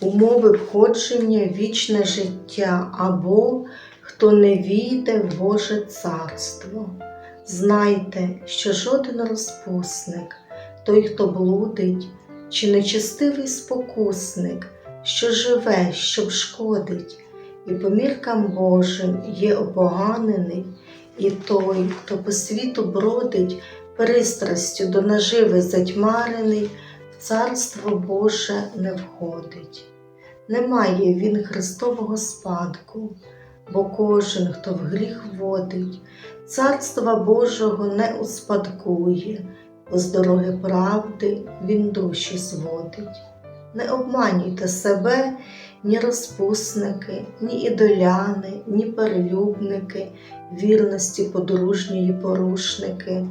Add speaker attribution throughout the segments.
Speaker 1: умови входження вічне життя або хто не війде в Боже царство. Знайте, що жоден розпусник, той, хто блудить, чи нечестивий спокусник, що живе, щоб шкодить, і по міркам Божим є опоганений, і той, хто по світу бродить, пристрастю до наживи затьмарений, царство Боже не входить. Немає він Христового спадку, бо кожен, хто в гріх водить, царства Божого не успадкує, бо з дороги правди він душі зводить. Не обманюйте себе, ні розпусники, ні ідоляни, ні перелюбники, вірності подружньої порушники,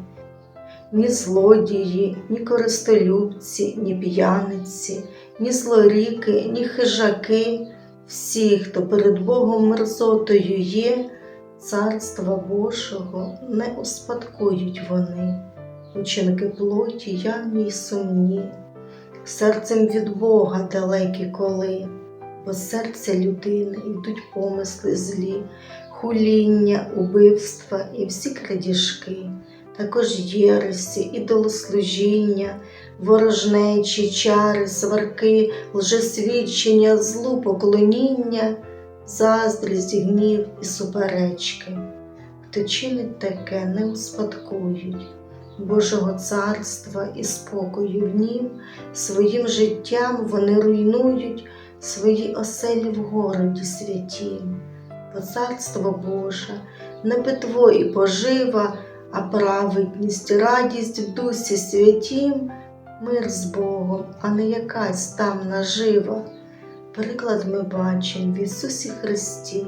Speaker 1: ні злодії, ні користолюбці, ні п'яниці, ні злоріки, ні хижаки, всі, хто перед Богом мерзотою є, царства Божого не успадкують вони, учинки плоті явні й сумні, серцем від Бога далекі коли, бо серця людини йдуть помисли злі, хуління, убивства і всі крадіжки, також єресі, ідолослужіння, ворожнечі, чари, сварки, лжесвідчення, злу поклоніння, заздрість, гнів і суперечки. Хто чинить таке, не успадкують Божого царства і спокою в нім, своїм життям вони руйнують свої оселі в городі святім. Бо царство Боже не питво і пожива, а праведність, радість в дусі святім, мир з Богом, а не якась там нажива. Приклад ми бачимо в Ісусі Христі,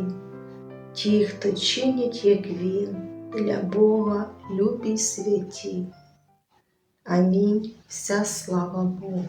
Speaker 1: ті, хто чинять, як Він, для Бога любі святі. Амінь. Вся слава Богу.